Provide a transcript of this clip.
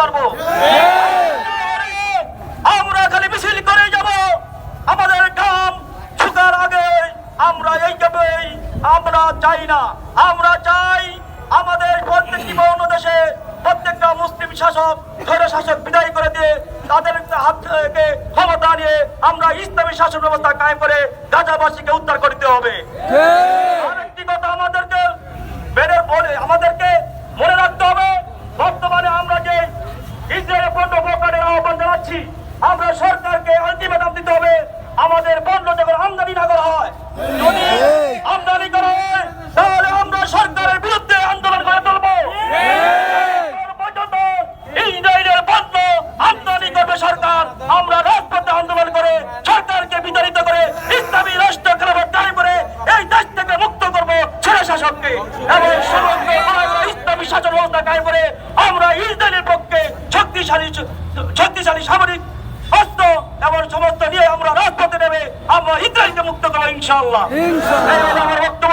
পারব। আমরা খালি মিছিল করে যাব। আমাদের কাম শুকার আগে আমরা এই যাবেই আমরা চাই না। আমরা চাই আমাদের প্রত্যেকটি বর্ণ দেশে প্রত্যেকটা মুসলিম শাসক ধরে শাসক বিদায় করে দিয়ে তাদের হাত থেকে ক্ষমতা নিয়ে আমরা ইসলামী শাসন ব্যবস্থা কায়েম করে গাজাবাসীকে উদ্ধার করতে হবে। শক্তিশালী সামরিক অস্ত্র এবং সমস্ত নিয়ে আমরা রাজপথে নেবে আমরা ইসরায়েলকে মুক্ত করব ইনশাল্লাহ আমার বক্তব্য